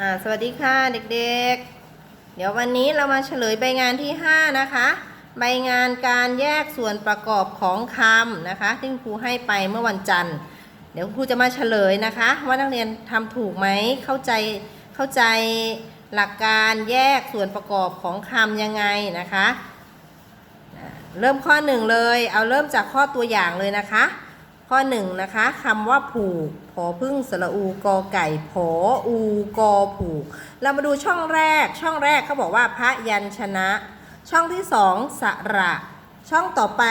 อ่าสวัสดีค่ะเด็กๆ เดี๋ยววันนี้เรามาเฉลยใบงานที่ 5 นะคะ ใบงานการแยกส่วนประกอบของคำนะคะที่ครูให้ไปเมื่อวันจันทร์ เดี๋ยวครูจะมาเฉลยนะคะ ว่านักเรียนทำถูกไหมเข้าใจเข้าใจหลักการแยกส่วนประกอบของคำยังไงนะคะ เริ่มข้อหนึ่งเลย เอาเริ่มจากข้อตัวอย่างเลยนะคะ ข้อหนึ่งนะคะคำว่าผูกผอพึ่งสระอูกอไก่ผออูกอผูก เรามาดูช่องแรก ช่องแรกเขาบอกว่าพระยัญชนะ ช่องที่สองสระ ช่องต่อไป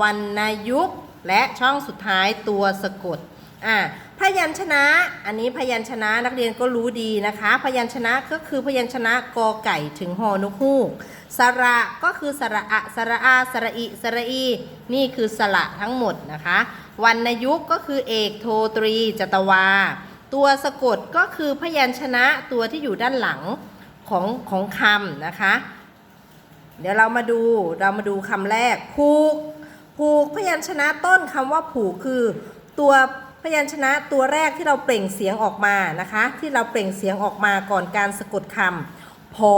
วรรณยุกและช่องสุดท้ายตัวสะกดอ่า พยัญชนะ อันนี้พยัญชนะนักเรียนก็รู้ดีนะคะ พยัญชนะก็คือพยัญชนะกอไก่ถึงหอนกฮูกสระก็คือสระอะสระอาสระอิสระอี นี่คือสระทั้งหมดนะคะวรรณยุกต์ก็คือเอกโทตรีจตวา ตัวสะกดก็คือพยัญชนะตัวที่อยู่ด้านหลังของของคำนะคะ เดี๋ยวเรามาดูเรามาดูคำแรกผูกผูกพยัญชนะต้นคำว่าผูกคือตัว พยัญชนะตัวแรกที่เราเปล่งเสียงออกมานะคะ ที่เราเปล่งเสียงออกมาก่อนการสะกดคำผอ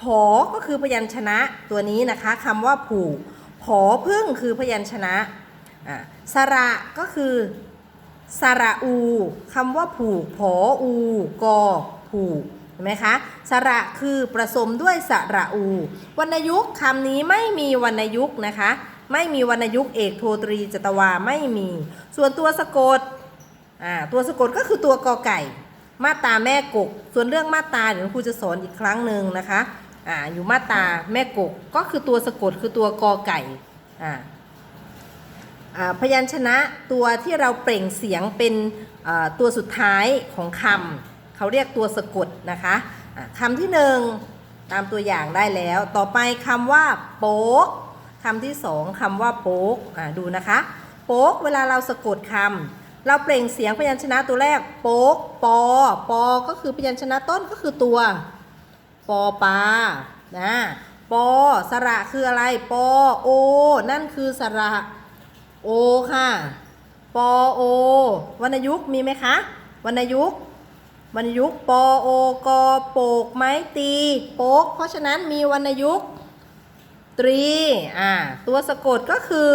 ผอก็คือพยัญชนะตัวนี้นะคะคำว่าผูกผอพึ่งคือพยัญชนะอะสระก็คือสระอูคำว่าผูกผออูกอผูกเห็นไหมคะสระคือประสมด้วยสระอู วรรณยุกต์คำนี้ไม่มีวรรณยุกต์นะคะ ไม่มีวรรณยุกต์เอกโทตรีจตวาไม่มี ส่วนตัวสะกดอ่าตัวสะกดก็คือตัวกอไก่ มาตาแม่กก ส่วนเรื่องมาตาเดี๋ยวครูจะสอนอีกครั้งหนึ่งนะคะอ่าอยู่มาตาแม่กกก็คือตัวสะกดคือตัวกอไก่อ่าอ่าพยัญชนะตัวที่เราเปล่งเสียงเป็นตัวสุดท้ายของคำเขาเรียกตัวสะกดนะคะอ่าคำที่หนึ่งตามตัวอย่างได้แล้ว ต่อไปคำว่าโป๊ก คำที่สองคำว่าโป๊กดูนะคะโป๊กเวลาเราสะกดคำเราเปล่งเสียงพยัญชนะตัวแรกโป๊กปอปอก็คือพยัญชนะต้นก็คือตัวปอปานะปอสระคืออะไรปอโอ นั่นคือสระโอค่ะปอโอวรรณยุกมีไหมคะวรรณยุกวรรณยุกปอโอกอโปกไม้ตีโป๊กเพราะฉะนั้นมีวรรณยุกต์ ตรีอ่าตัวสะกดก็คือ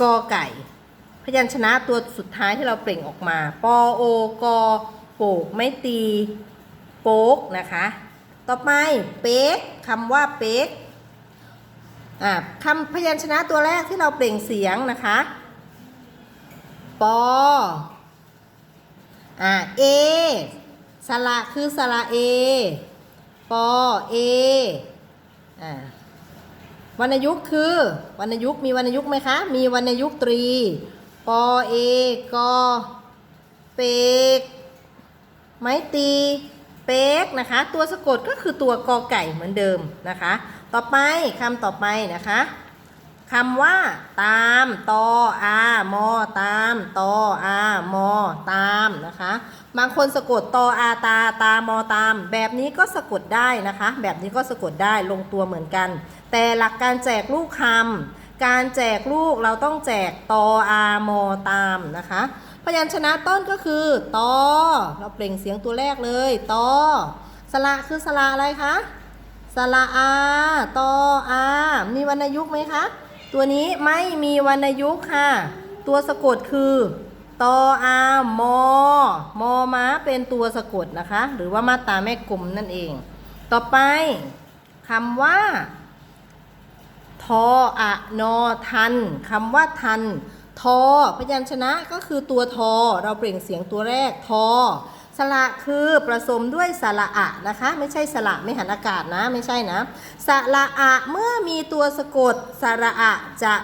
กอไก่ พยัญชนะตัวสุดท้ายที่เราเปล่งออกมา ปอโอกอโปกไม่ตีโป๊กนะคะ ต่อไปเป๊กคำว่าเป๊กอ่าคำพยัญชนะตัวแรกที่เราเปล่งเสียงนะคะ ปออ่าเอสระคือสระเอ ปอเอ อ่าวรรณยุกต์คือวรรณยุกต์มีวรรณยุกต์ไหมคะ มีวรรณยุกต์ตรี ปอเอกอเปก ไม้ตี เป๊กนะคะ ตัวสะกดก็คือตัวกอไก่เหมือนเดิมนะคะ ต่อไปคำต่อไปนะคะ คำว่า ตามตออามอตามตออามอตามนะคะ บางคนสะกดตออาตาตามอตาม แบบนี้ก็สะกดได้นะคะ แบบนี้ก็สะกดได้ลงตัวเหมือนกัน แต่หลักการแจกลูกคำการแจกลูกเราต้องแจกตออามอตามนะคะพยัญชนะต้นก็คือตอเราเปล่งเสียงตัวแรกเลยตอสระคือสระอะไรคะสระอาตออามีวรรณยุกต์ไหมคะ ตัวนี้ไม่มีวรรณยุกต์ค่ะ ตัวสะกดคือตออามอ มอม้าเป็นตัวสะกดนะคะ หรือว่ามาตาแม่กลมนั่นเอง ต่อไปคำว่า ทออะนอทันคำว่าทัน ทอพยัญชนะก็คือตัวทอ เราเปล่งเสียงตัวแรกทอ สระคือประสมด้วยสระอะนะคะ ไม่ใช่สระไม่หันอากาศนะไม่ใช่นะสระอะเมื่อมีตัวสะกดสระอะจะ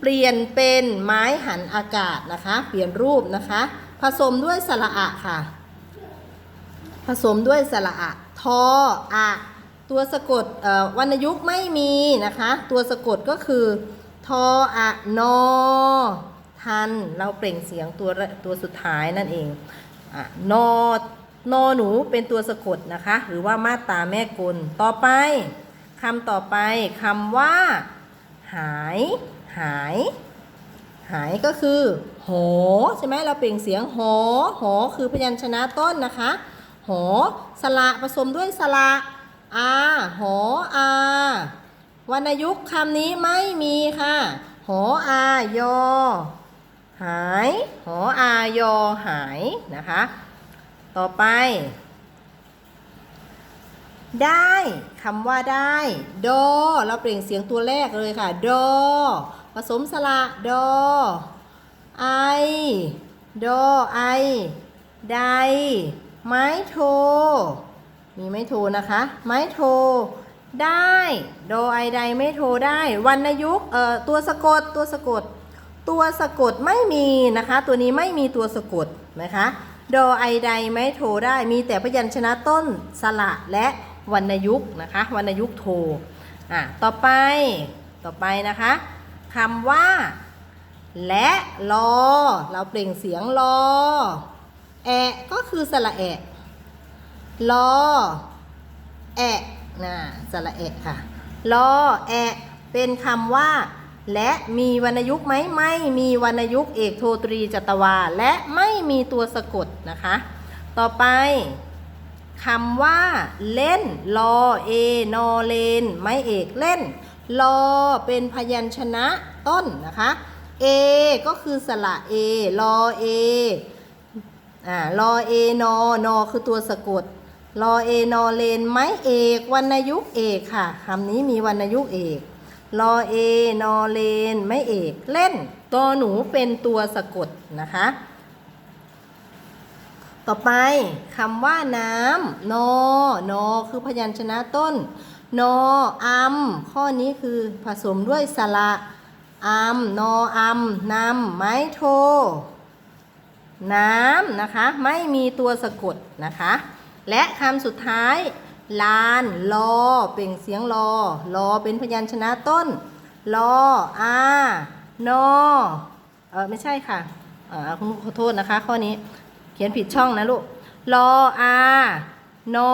เปลี่ยนเป็นไม้หันอากาศนะคะ เปลี่ยนรูปนะคะ ผสมด้วยสระอะค่ะ ผสมด้วยสระอะทออะตัวสะกดวรรณยุกต์ไม่มีนะคะ ตัวสะกดก็คือทออะนอทัน เราเปล่งเสียงตัวตัวสุดท้ายนั่นเอง นอนอหนูเป็นตัวสะกดนะคะ หรือว่ามาตาแม่กล ต่อไปคำต่อไปคำว่า หาย หายหหายก็คือหอใช่ไหมเราเปล่งเสียงหอหอคือพยัญชนะต้นนะคะหอสระผสมด้วยสระอาหออาวรรณยุกต์คำนี้ไม่มีค่ะหออายอ หาย หออายอหายนะคะ ต่อไป ได้คำว่าได้ ดอ เราเปล่งเสียงตัวแรกเลยค่ะ ดอ ผสมสระ ดอ ไอ ดอ ไอ ได ไม้โท มีไม้โทนะคะ ไม้โท ได้ ดอไอไดไม่โทได้ วรรณยุกต์เอ่อ ตัวสะกด ตัวสะกด ตัวสะกดไม่มีนะคะ ตัวนี้ไม่มีตัวสะกดนะคะดอไอใดไม่โทได้มีแต่พยัญชนะต้นสระและวรรณยุกต์นะคะวรรณยุกต์โทอะต่อไปต่อไปนะคะคำว่า และรอ เราเปล่งเสียงรอ แอะก็คือสระแอะรอแอะนะสระแอะค่ะรอแอะเป็นคำว่า และมีวรรณยุกต์ไหมไม่มีวรรณยุกต์เอกโทตรีจัตวา และไม่มีตัวสะกดนะคะ ต่อไปคำว่า เล่นลอเอนอเลนไม่เอกเล่นลอเป็นพยัญชนะต้นนะคะเอก็คือสระเอลอเออ่ารอเอนอนอคือตัวสะกดรอเอนอเลนไม้เอกวรรณยุกต์เอกค่ะคำนี้มีวรรณยุกต์เอก รอเอนอเลน ไม้เอกเล่นตัวหนูเป็นตัวสะกดนะคะ ต่อไปคำว่าน้ำนอนอคือพยัญชนะต้น นออัมข้อนี้คือผสมด้วยสระอัมนออัมนำไม้โท น้ำนะคะ ไม่มีตัวสะกดนะคะ และคำสุดท้าย ลานลอเปล่งเสียงรอรอเป็นพยัญชนะต้นรออานอเออไม่ใช่ค่ะเออคุณขอโทษนะคะ ข้อนี้เขียนผิดช่องนะลูกรออานอ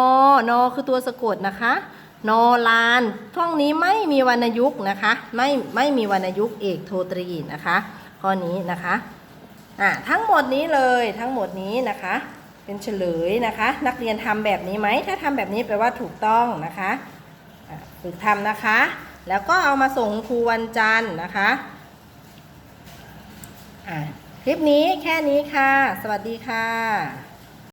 นอคือตัวสะกดนะคะนอลานช่องนี้ไม่มีวรรณยุกต์นะคะไม่ไม่มีวรรณยุกต์เอกโทตรีนะคะข้อนี้นะคะอะทั้งหมดนี้เลยทั้งหมดนี้นะคะ เป็นเฉลยนะคะ นักเรียนทำแบบนี้ไหม ถ้าทำแบบนี้แปลว่าถูกต้องนะคะฝึกทำนะคะ แล้วก็เอามาส่งครูวันจันทร์นะคะะคลิปนี้แค่นี้ค่ะ สวัสดีค่ะ